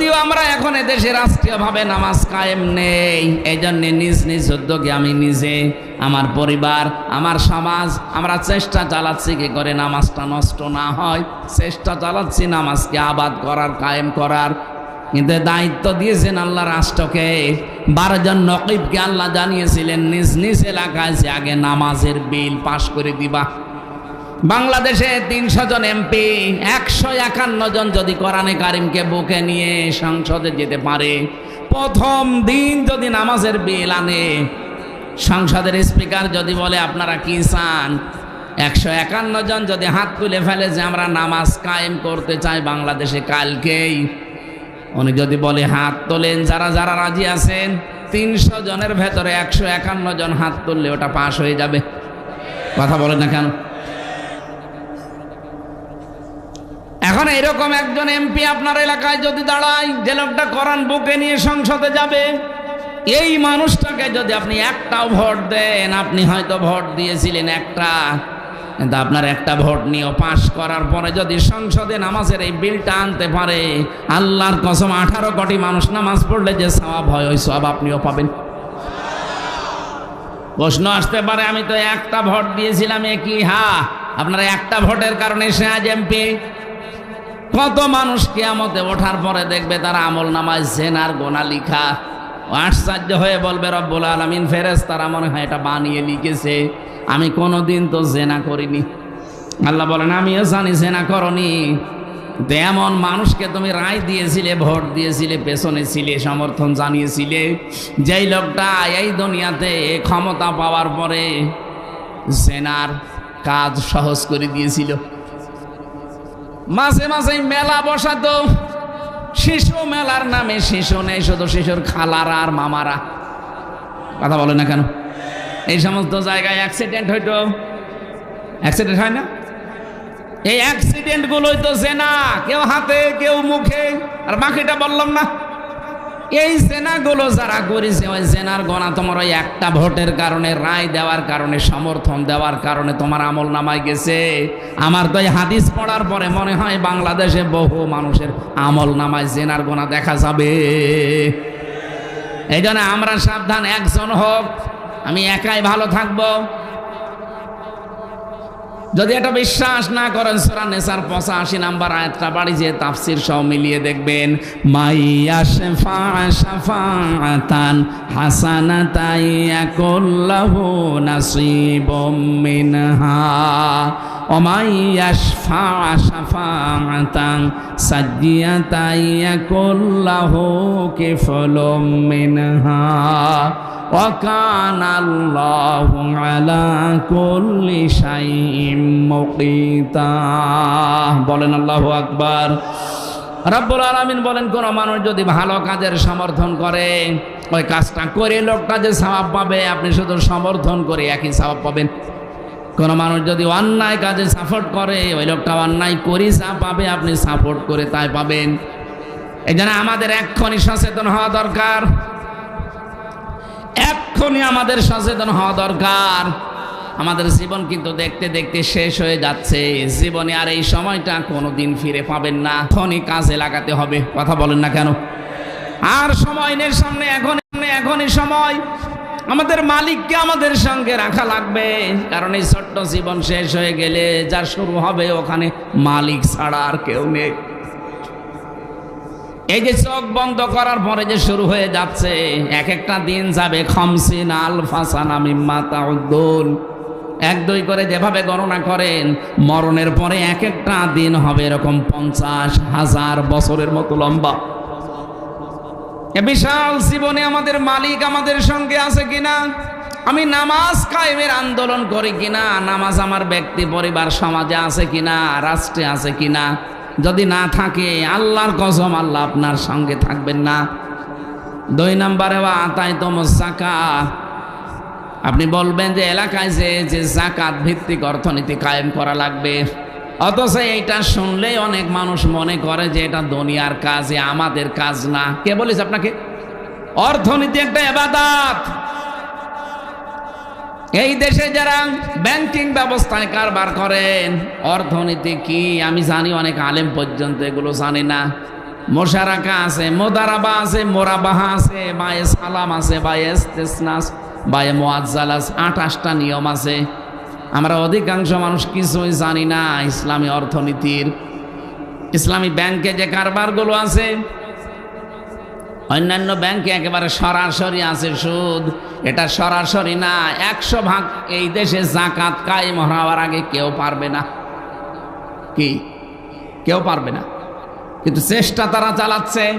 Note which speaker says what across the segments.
Speaker 1: যদিও আমরা এখন এদেশে রাষ্ট্রীয়ভাবে নামাজ কায়েম নেই এই জন্য নিজ নিজ উদ্যোগে আমি নিজে, আমার পরিবার, আমার সমাজ, আমরা চেষ্টা চালাচ্ছি কি করে নামাজটা নষ্ট না হয়, চেষ্টা চালাচ্ছি নামাজকে আবাদ করার, কায়েম করার। কিন্তু দায়িত্ব দিয়েছেন আল্লাহ রাষ্ট্রকে, বারো জন নকিবকে আল্লাহ জানিয়েছিলেন, নিজ নিজ এলাকায় যে আগে নামাজের বিল পাশ করে দিবা। বাংলাদেশে তিনশো জন এমপি, একশো একান্ন জন যদি কোরআনে কারিমকে বুকে নিয়ে সংসদে যেতে পারে, প্রথম দিন যদি নামাজের বিল আনে, সংসদের স্পিকার যদি বলে, আপনারা কি চান? একশো একান্ন জন যদি হাত তুলে ফেলে যে, আমরা নামাজ কায়েম করতে চাই বাংলাদেশে কালকেই। উনি যদি বলে, হাত তোলেন, যারা যারা রাজি আছেন, তিনশো জনের ভেতরে একশো একান্ন জন হাত তুললে ওটা পাশ হয়ে যাবে। কথা বলেন না কেন? এখন এরকম একজন এমপি আপনার এলাকায় যদি দাঁড়ায়, যে লোকটা করান বুকে নিয়ে সংসদে যাবে, এই মানুষটাকে যদি আপনি একটাও ভোট দেন, আপনি হয়তো ভোট দিয়েছিলেন একটা, কিন্তু আপনার একটা ভোট নিয়েও পাশ করার পরে যদি সংসদে নামাজের এই বিলটা আনতে পারে, আল্লাহর কসম আঠারো কোটি মানুষ নামাজ পড়লে যে সওয়াব হয়, ওই সব আপনিও পাবেন। প্রশ্ন আসতে পারে, আমি তো একটা ভোট দিয়েছিলাম কি হা? আপনার একটা ভোটের কারণে সে আজ এমপি কত মানুষ কেয়ামতে ওঠার পরে দেখবে তারা আমল নামায় জেনার গোনা লিখা। আশ্চর্য হয়ে বলবে, রব্বুল আলমিন ফেরেস তারা মনে হয় এটা বানিয়ে লিখেছে। আমি কোনো দিন তো জেনা করিনি। আল্লাহ বলেন, আমিও জানি জেনা করনি। এমন মানুষকে তুমি রায় দিয়েছিলে, ভোট দিয়েছিলে, পেছনে ছিলে, সমর্থন জানিয়েছিলে। যেই লোকটা এই দুনিয়াতে ক্ষমতা পাওয়ার পরে জেনার কাজ সহজ করে দিয়েছিল। মাঝে মাঝে মেলা বসাতো। শিশু মেলার নামে শিশু নেই, শুধু শিশুর খালারা আর মামারা। কথা বলে না কেন? এই সমস্ত জায়গায় অ্যাক্সিডেন্ট হইতো। অ্যাক্সিডেন্ট হয় না? এই অ্যাক্সিডেন্টগুলোই তো জেনা। কেউ হাতে, কেউ মুখে। আর বাকিটা বললাম না। এই জেনাগুলো যারা করেছে, ওই জেনার গণা তোমার ওই একটা ভোটের কারণে, রায় দেওয়ার কারণে, সমর্থন দেওয়ার কারণে তোমার আমল নামায় গেছে। আমার তো এই হাদিস পড়ার পরে মনে হয় বাংলাদেশে বহু মানুষের আমল নামায় জেনার গোনা দেখা যাবে। এই আমরা সাবধান, একজন হোক, আমি একাই ভালো থাকব। যদি এটা বিশ্বাস না করেন, সুরা নেসার পঁচাশি নাম্বার আয়াতটা বাড়ি যে তাফসির সহ মিলিয়ে দেখবেন মাইয়া শেফা শাফাতান হাসানা তাইয়া কল্লাহু নাসিবম মিনহা অমাইয়াশফা শাফাতান সাজ্জিয়া তাইয়া কল্লাহু কিফলম মিনহা। وكان الله على كل شيء مقيتا বলেন আল্লাহু আকবার রব্বুল আলামিন বলেন কোন মানুষ যদি ভালো কাজের সমর্থন করে ওই কাজটা করে লোকটা যে সওয়াব পাবে আপনি শুধু সমর্থন করে একই সওয়াব পাবেন কোন মানুষ যদি অন্যায় কাজে সাপোর্ট করে ওই লোকটা অন্যায় করি যা পাবে আপনি সাপোর্ট করে তাই পাবেন এই জন্য আমাদের এক্ষণি সচেতন হওয়া দরকার এক্ষুনি আমাদের সচেতন হওয়া দরকার। আমাদের জীবন কিন্তু দেখতে দেখতে শেষ হয়ে যাচ্ছে। জীবনে আর এই সময়টা কোনোদিন ফিরে পাবেন না। এখনই কাজে লাগাতে হবে। কথা বলেন না কেন? আর সময় নেই সামনে এখন এখনই সময়। আমাদের মালিককে আমাদের সঙ্গে রাখা লাগবে। কারণ এই ছোট্ট জীবন শেষ হয়ে গেলে যা শুরু হবে ওখানে মালিক ছাড়া আর কেউ নেই। এই যে চোখ বন্ধ করার পরে যে শুরু হয়ে যাচ্ছে এক একটা দিন যাবে খমসিন, আলফাসান মিম্মা তাউদ্দুন এক দুই করে যেভাবে গণনা করেন, মরণের পরে এক একটা দিন হবে এরকম পঞ্চাশ হাজার বছরের মতো লম্বা। বিশাল জীবনে আমাদের মালিক আমাদের সঙ্গে আছে কিনা? আমি নামাজ কায়েমের আন্দোলন করি কিনা? নামাজ আমার ব্যক্তি, পরিবার, সমাজে আছে কিনা? রাষ্ট্রে আছে কিনা? যদি না থাকে, আল্লাহর কসম, আল্লাহ আপনার সঙ্গে থাকবেন না। দুই নম্বরে বা আতাই তোম জাকা আপনি বলবেন যে, এলাকায় যে যে জাকাত ভিত্তিক অর্থনীতি কায়েম করা লাগবে। অথচ এইটা শুনলেই অনেক মানুষ মনে করে যে, এটা দুনিয়ার কাজ আমাদের কাজ না। কে বলিস আপনাকে? অর্থনীতি একটা এবাদাত। এই দেশে যারা ব্যাংকিং ব্যবস্থায় কারবার করেন, অর্থনীতি কি আমি জানি, অনেক আলেম পর্যন্ত এগুলো জানি না। মোশারাকা আছে, মোদারাবা আছে, মোরাবাহা আছে, বায়ে সালাম আছে, বায়ে ইস্তেসনাস, বায়ে মোয়াজ্জালাস আঠাশটা নিয়ম আছে। আমরা অধিকাংশ মানুষ কিছুই জানি না ইসলামী অর্থনীতির। ইসলামী ব্যাংকে যে কারবারগুলো আছে অন্যান্য ব্যাংকে একেবারে সরাসরি আছে সুদ। এটা সরাসরি না, একশো ভাগ এই দেশে জাকাত কায়েম হওয়ার আগে কেউ পারবে না। কি? কেউ পারবে না। কিন্তু চেষ্টা তারা চালাচ্ছে।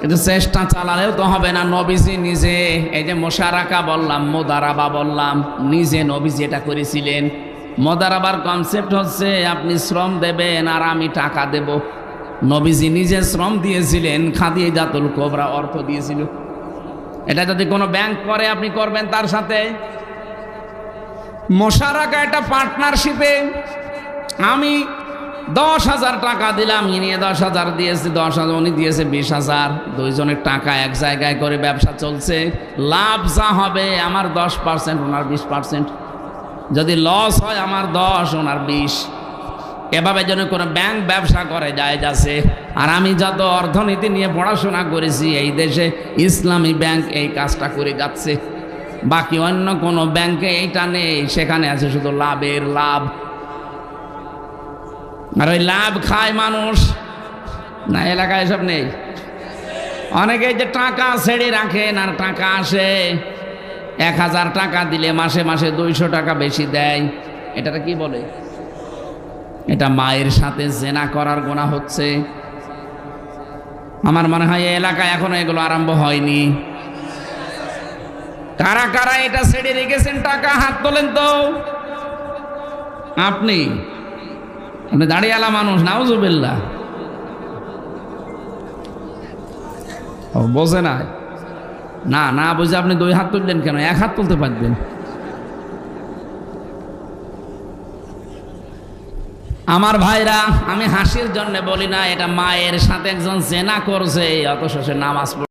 Speaker 1: কিন্তু চেষ্টা চালালেও তো হবে না। নবীজি নিজে, এই যে মোশারাকা বললাম, মোদারাবা বললাম, নিজে নবীজি এটা করেছিলেন। মোদারাবার কনসেপ্ট হচ্ছে, আপনি শ্রম দেবেন আর আমি টাকা দেব। নবীজি নিজে শ্রম দিয়েছিলেন, খাদিয়ে জাতুল কোবরা অর্থ দিয়েছিল। এটা যদি কোনো ব্যাংক করে, আপনি করবেন তার সাথে। মোশারাকা একটা পার্টনারশিপে আমি দশ হাজার টাকা দিলাম, ইনি দশ হাজার দিয়েছে, দশ হাজার, উনি দিয়েছে বিশ হাজার। দুইজনের টাকা এক জায়গায় করে ব্যবসা চলছে। লাভ যা হবে, আমার দশ পার্সেন্ট ওনার বিশ পার্সেন্ট যদি লস হয়, আমার দশ, ওনার বিশ। এভাবে যেন কোনো ব্যাংক ব্যবসা করে যায় যাচ্ছে। আর আমি যত অর্থনীতি নিয়ে পড়াশোনা করেছি, এই দেশে ইসলামী ব্যাংক এই কাজটা করে যাচ্ছে। বাকি অন্য কোনো ব্যাংকে এইটা নেই, সেখানে আছে শুধু লাভের লাভ। আর ওই লাভ খায় মানুষ। না, এলাকায় এসব নেই। অনেকে যে টাকা ছেড়ে রাখেন আর টাকা আসে। এক হাজার টাকা দিলে মাসে মাসে দুইশো টাকা বেশি দেয়। এটাকে কি বলে? এটা মায়ের সাথে জেনা করার গোনা হচ্ছে। আমার মনে হয় এলাকায় এখনও এগুলো আরম্ভ হয়নি। কারা কারা এটা ছেড়ে রেখেছেন টাকা, হাত তোলেন তো। আপনি আপনি দাঁড়িয়েলা মানুষ নাউজুবিল্লা বোঝে না। না না বুঝে আপনি দুই হাত তুললেন কেন? এক হাত তুলতে পারবেন। আমার ভাইরা, আমি হাসির জন্য বলি না, এটা মায়ের সাথে একজন জেনা করছে, অথচ সে নামাজ